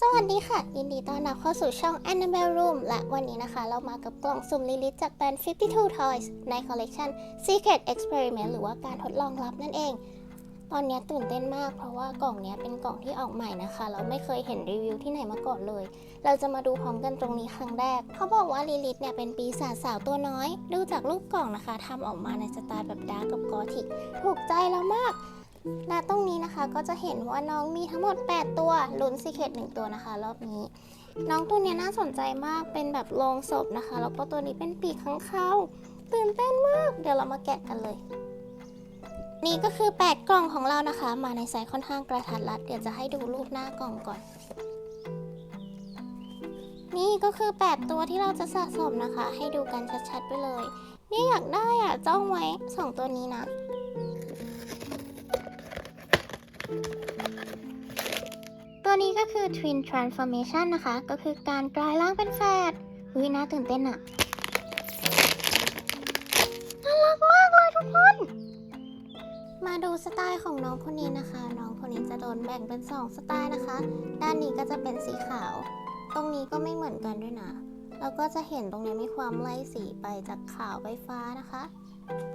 สวัสดีค่ะ ยินดีต้อนรับเข้าสู่ช่อง Annabelle Room และวันนี้นะคะ เรามากับกล่องสุ่มลิลิตจากแบรนด์ 52 Toys ในคอลเลกชัน Secret Experiment หรือว่าการทดลองลับนั่นเอง ตอนนี้ตื่นเต้นมากเพราะว่ากล่องนี้เป็นกล่องที่ออกใหม่นะคะ เราไม่เคยเห็นรีวิวที่ไหนมาก่อนเลย เราจะมาดูพร้อมกันตรงนี้ครั้งแรก เขาบอกว่าลิลิตเนี่ยเป็นปีศาจสาวตัวน้อย ดูจากรูปกล่องนะคะทำออกมาในสไตล์แบบดาร์กกับกอธิก ถูกใจเรามาก และตรงนี้นะคะก็จะเห็นว่าน้องมีทั้งหมด 8 ตัวลุ้นซีเคตหนึ่งตัวนะคะ รอบนี้ น้องตัวนี้น่าสนใจมากเป็นแบบโลงศพนะคะ แล้วก็ตัวนี้เป็นปีกข้างเข้าตื่นเต้นมาก เดี๋ยวเรามาแกะกันเลย นี่ก็คือ 8 กล่องของเรานะคะ มาในไซส์ค่อนข้างกระทัดรัด เดี๋ยวจะให้ดูรูปหน้ากล่องก่อน นี่ก็คือ 8 ตัวที่เราจะสะสมนะคะ ให้ดูกันชัดๆไปเลย นี่อยากได้อะจ้องไว้ 2 ตัวนี้นะ นี้ก็คือ Twin Transformation นะคะ ก็คือการกลายร่างเป็นแฝดวิน่าตื่นเต้นอะน่ารักมากเลยทุกคน มาดูสไตล์ของน้องคนนี้นะคะ น้องคนนี้จะโดนแบ่งเป็น 2 สไตล์นะคะ ด้านนี้ก็จะเป็นสีขาว ตรงนี้ก็ไม่เหมือนกันด้วยนะ แล้วก็จะเห็นตรงนี้มีความไล่สีไปจากขาวไปฟ้านะคะ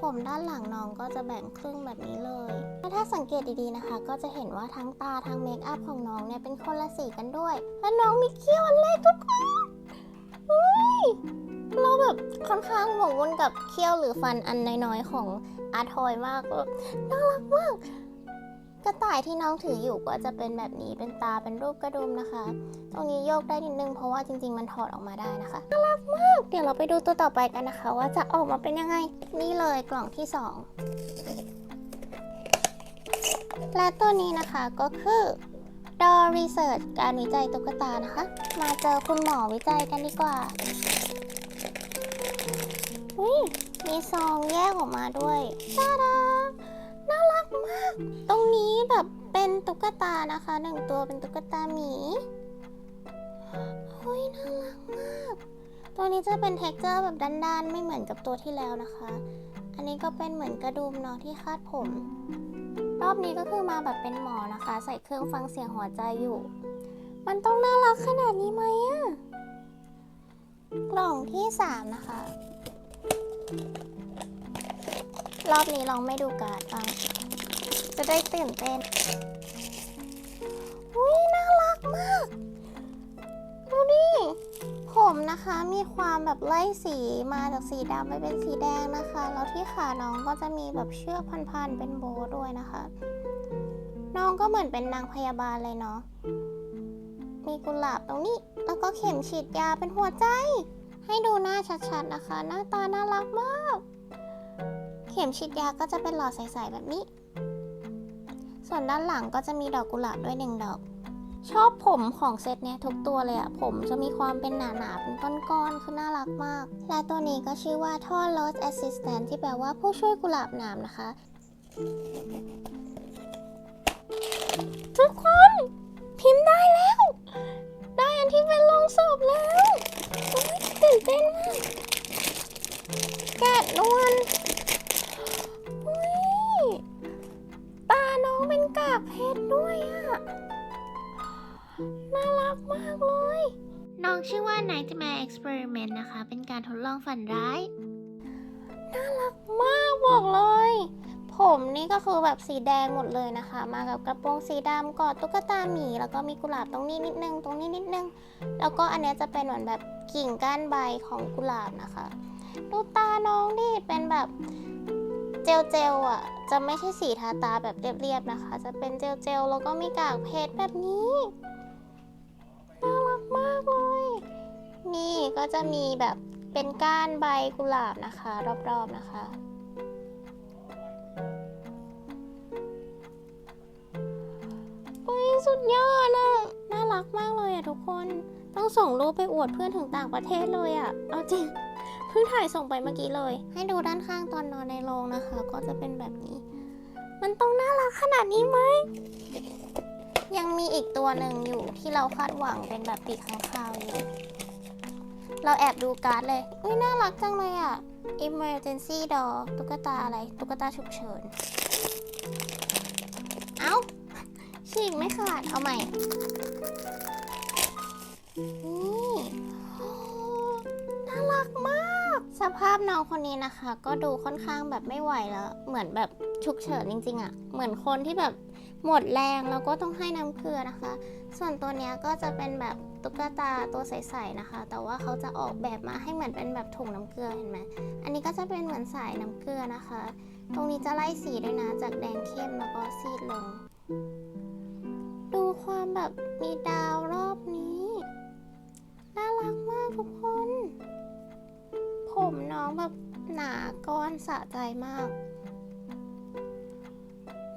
ผมด้านหลังน้องก็จะแบ่งครึ่งแบบนี้เลยแล้วถ้าสังเกตดีๆนะคะ ก็จะเห็นว่าทั้งตาทั้งเมคอัพของน้องเนี่ยเป็นคนละสีกันด้วย และน้องมีเขี้ยวอันเล็กทุกคนเฮ้ยเราแบบค่อนข้างหมกมุ่นกับเขี้ยวหรือฟันอันน้อยๆของอาร์ทอยมากแบบน่ารักมาก กระต่ายที่น้องถืออยู่ก็จะเป็นแบบนี้เป็นตาเป็นรูปกระดุมนะคะ ตรงนี้โยกได้นิดนึงเพราะว่าจริง ๆ มันถอดออกมาได้นะคะน่ารักมาก เดี๋ยวเราไปดูตัวต่อไปกันนะคะ ว่าจะออกมาเป็นยังไง นี่เลยกล่องที่ 2 และตัวนี้นะคะก็คือ Do Research การวิจัยตุ๊กตานะคะ มาเจอคุณหมอวิจัยกันดีกว่าอุ้ยมีซองแยกออกมาด้วยตาดาน่า ตรงนี้แบบเป็นตุ๊กตานะคะหนึ่งตัวเป็นตุ๊กตาหมีเฮ้ยน่ารักมาก ตัวนี้จะเป็น t e x t อร์แบบด้านๆ ไม่เหมือนกับตัวที่แล้วนะคะ อันนี้ก็เป็นเหมือนกระดุมเนาะที่คาดผม รอบนี้ก็คือมาแบบเป็นหมอนะคะ ใส่เครื่องฟังเสียงหัวใจอยู่ มันต้องน่ารักขนาดนี้ไหมอะกล่องที่3นะคะ รอบนี้ลองไม่ดูการ์ดบ้าง จะได้ตื่นเต้นอุ้ยน่ารักมาก ดูดิผมนะคะมีความแบบไล่สีมาจากสีดำไปเป็นสีแดงนะคะ แล้วที่ขาน้องก็จะมีแบบเชือกพันๆเป็นโบด้วยนะคะ น้องก็เหมือนเป็นนางพยาบาลเลยเนาะมีกุหลาบตรงนี้ แล้วก็เข็มฉีดยาเป็นหัวใจ ให้ดูหน้าชัดๆนะคะ หน้าตาน่ารักมาก เข็มฉีดยาก็จะเป็นหลอดใสๆแบบนี้ ส่วนด้านหลังก็จะมีดอกกุหลาบด้วยหนึ่งดอก ชอบผมของเซตเนี้ยทุกตัวเลยอะผมจะมีความเป็นหนาๆเป็นก้อนๆคือน่ารักมาก และตัวนี้ก็ชื่อว่าท่อ Rose Assistant ที่แปลว่าผู้ช่วยกุหลาบหนามนะคะ ทุกคนพิมพ์ได้แล้ว ได้อันที่เป็นลงศพแล้วตื่นเต้นมากแกะนวล เป็นกากเพชรด้วยอะน่ารักมากเลย น้องชื่อว่า Nightmare Experiment นะคะ เป็นการทดลองฝันร้าย น่ารักมากบอกเลย ผมนี่ก็คือแบบสีแดงหมดเลยนะคะ มากับกระโปรงสีดำกอดตุ๊กตาหมี แล้วก็มีกุหลาบตรงนี้นิดนึง ตรงนี้นิดนึง แล้วก็อันเนี้ยจะเป็นเหมือนแบบกิ่งก้านใบของกุหลาบนะคะ ดูตาน้องดิ เป็นแบบเจลเจลๆอะ จะไม่ใช่สีทาตาแบบเรียบๆนะคะ จะเป็นเจลเจลๆแล้วก็มีกากเพชรแบบนี้ น่ารักมากเลย นี่ก็จะมีแบบเป็นก้านใบกุหลาบนะคะ รอบๆนะคะอุ้ยสุดยอดอะน่ารักมากเลยอะทุกคน ต้องส่งรูปไปอวดเพื่อนถึงต่างประเทศเลยอะเอาจริง เพิ่งถ่ายส่งไปเมื่อกี้เลย ให้ดูด้านข้างตอนนอนในโรงนะคะ ก็จะเป็นแบบนี้ มันต้องน่ารักขนาดนี้ไหม ยังมีอีกตัวหนึ่งอยู่ที่เราคาดหวังเป็นแบบปีกข้างคาวอยู่ เราแอบดูการ์ดเลย อุ้ยน่ารักจังเลยอะ emergency doll ตุ๊กตาอะไร ตุ๊กตาฉุกเฉิน เอ้าฉีกไม่ขาด เอาใหม่นี่โอ้น่ารักมาก สภาพน้องคนนี้นะคะ ก็ดูค่อนข้างแบบไม่ไหวแล้ว เหมือนแบบฉุกเฉินจริงๆอะ่ะ เหมือนคนที่แบบหมดแรงแล้วก็ต้องให้น้ำเกลือนะคะ ส่วนตัวเนี้ยก็จะเป็นแบบตุ๊กตาตัวใสๆนะคะ แต่ว่าเขาจะออกแบบมาให้เหมือนเป็นแบบถุงน้ำเกลือเห็นไหมอันนี้ก็จะเป็นเหมือนสายน้ำเกลือนะคะ ตรงนี้จะไล่สีด้วยนะจากแดงเข้มแล้วก็ซีดลง ดูความแบบมีดาวรอบนี้ น่ารักมากทุกคน ผมน้องแบบหนาก้อนสะใจมาก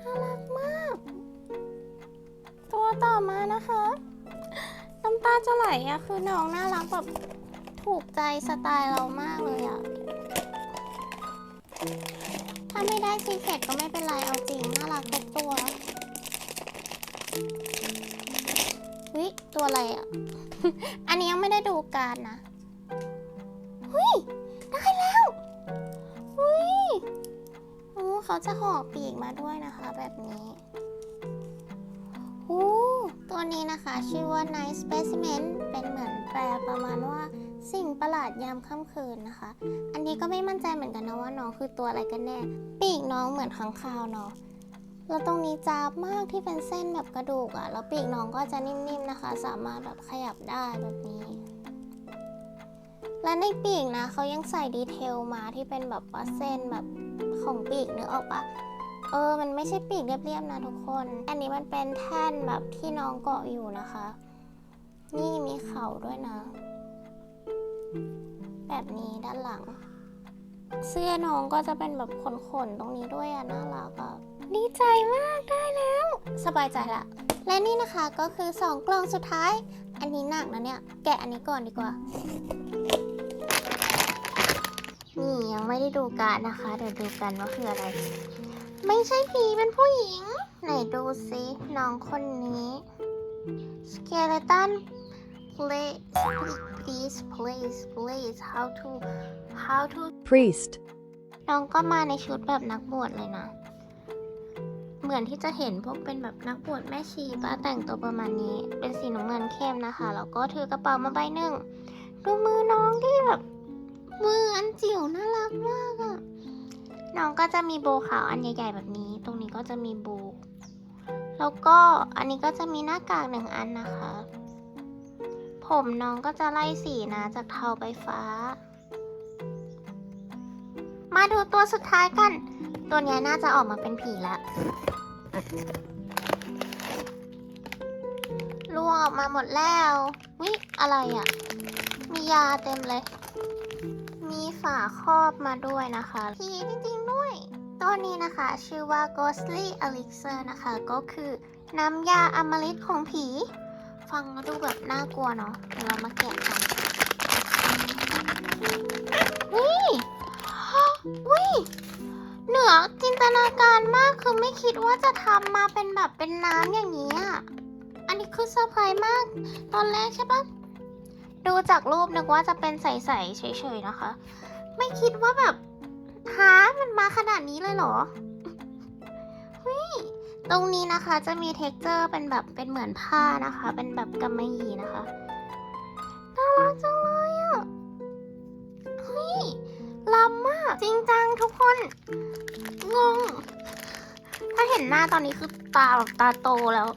น่ารักมาก ตัวต่อมานะคะ น้ำตาจะไหลอะคือน้องน่ารักแบบถูกใจสไตล์เรามากเลยอะถ้าไม่ได้ซีเค็ตก็ไม่เป็นไรเอาจริง น่ารักทุกตัววิตัวอะไรอะอันนี้ยังไม่ได้ดูการนะเฮ้ย เขาจะห่อปีกมาด้วยนะคะแบบนี้โอ้ตัวนี้นะคะชื่อว่า Nice Specimen เป็นเหมือนแปลประมาณว่าสิ่งประหลาดยามค่ำคืนนะคะ อันนี้ก็ไม่มั่นใจเหมือนกันนะว่าน้องคือตัวอะไรกันแน่ ปีกน้องเหมือนค้างคาวเนาะแล้วตรงนี้จาบมากที่เป็นเส้นแบบกระดูกอะ แล้วปีกน้องก็จะนิ่มๆนะคะ สามารถแบบขยับได้แบบนี้ และในปีกนะเขายังใส่ดีเทลมาที่เป็นแบบว่าเส้นแบบ ของปีกนึกออกปะเออ มันไม่ใช่ปีกเรียบๆนะทุกคน อันนี้มันเป็นแท่นแบบที่น้องเกาะอยู่นะคะ นี่มีเข่าด้วยนะ แบบนี้ด้านหลัง เสื้อน้องก็จะเป็นแบบขนๆตรงนี้ด้วยอะน่ารักอะดีใจมากได้แล้ว สบายใจละ และนี่นะคะก็คือ 2 กล่องสุดท้าย อันนี้หนักนะเนี่ย แกะอันนี้ก่อนดีกว่า นี่ยังไม่ได้ดูการดนะคะ เดี๋ยวดูกันว่าคืออะไร ไม่ใช่ผีเป็นผู้หญิง ไหนดูซิน้องคนนี้ skeleton please please please please how to how to priest, น้องก็มาในชุดแบบนักบวชเลยนะ เหมือนที่จะเห็นพวกเป็นแบบนักบวชแม่ชีป้าแต่งตัวประมาณนี้ เป็นสีน้ำเงินเข้มนะคะ แล้วก็ถือกระเป๋ามาใบหนึ่ง ดูมือน้องที่แบบ มืออันจิ๋วน่ารักมากอะน้องก็จะมีโบขาวอันใหญ่ๆแบบนี้ ตรงนี้ก็จะมีโบ แล้วก็อันนี้ก็จะมีหน้ากากหนึ่งอันนะคะ ผมน้องก็จะไล่สีนะจากเทาไปฟ้า มาดูตัวสุดท้ายกัน ตัวนี้น่าจะออกมาเป็นผีแล้วล่วงออกมาหมดแล้ววิอะไรอะ่ะ มียาเต็มเลย ฝาครอบมาด้วยนะคะผีจริงๆด้วย ตัวนี้นะคะชื่อว่า Ghostly Elixir นะคะ ก็คือน้ำยาอมฤตของผี ฟังแล้วดูแบบน่ากลัวเนาะเดี๋ยวเรามาแกะกันนี่วิเหนือจินตนาการมากคือไม่คิดว่าจะทำมาเป็นแบบเป็นน้ำอย่างนี้อะ อันนี้คือเซอร์ไพรส์มาก ตอนแรกใช่ปะดูจากรูปนึกว่าจะเป็นใสๆเฉยๆนะคะ ไม่คิดว่าแบบหามันมาขนาดนี้เลยเหรอเฮ้ยตรงนี้นะคะจะมีเท็กเจอร์เป็นแบบเป็นเหมือนผ้านะคะ เป็นแบบกำมะหยี่นะคะน่ารักจังเลยอะเฮ้ยล้ำมากจริงจังทุกคนงงถ้าเห็นหน้าตอนนี้คือตาแบบตาโตแล้ว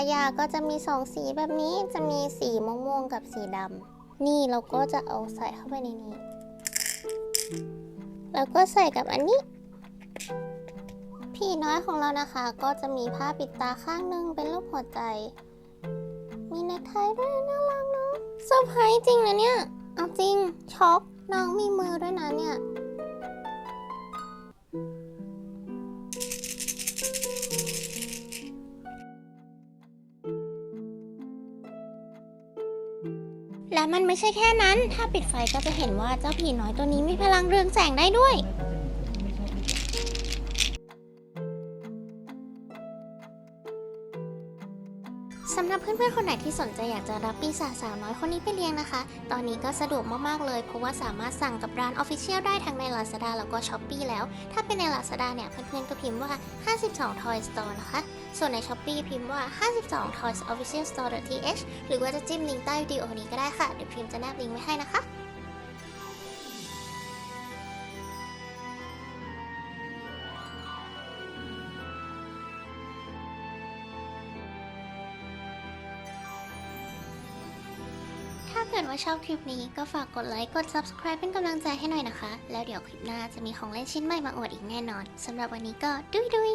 แล้วนะคะยาก็จะมีสองสีแบบนี้จะมีสีม่วงๆกับสีดำนี่เราก็จะเอาใส่เข้าไปในนี้ แล้วก็ใส่กับอันนี้ พี่น้อยของเรานะคะ ก็จะมีผ้าปิดตาข้างหนึงเป็นรูปหัวใจ มีเนคไทด้วยน่ารักเนาะเซอร์ไพรส์จริงนะเนี่ย เอาจริงช็อกน้องมีมือด้วยนะเนี่ย ไม่ใช่แค่นั้น ถ้าปิดไฟก็จะเห็นว่าเจ้าผีน้อยตัวนี้มีพลังเรืองแสงได้ด้วย พื่อนๆคนไหนที่สนใจอยากจะรับปีศาจสาวน้อยคนนี้ไปเลี้ยงนะคะ ตอนนี้ก็สะดวกมากๆเลย เพราะว่าสามารถสั่งกับร้าน Official ได้ทั้งใน Lazada แล้วก็ Shopee แล้ว ถ้าเป็นใน Lazada เนี่ยเพื่อนๆก็พิมพ์ว่า 52 Toy Store นะคะ ส่วนใน Shopee พิมพ์ว่า 52 Toys Official Store th หรือว่าจะจิ้มลิงก์ใต้วิดีโอนี้ก็ได้ค่ะเดี๋ยวพิมพ์จะแนบลิงก์ไว้ให้นะคะาเกิดว่าชอบคลิปนี้ก็ฝากกดไลค์ กด subscribe เป็นกำลังใจให้หน่อยนะคะ แล้วเดี๋ยวคลิปหน้าจะมีของเล่นชิ้นใหม่มาอวดอีกแน่นอนสำหรับวันนี้ก็ดุยดุย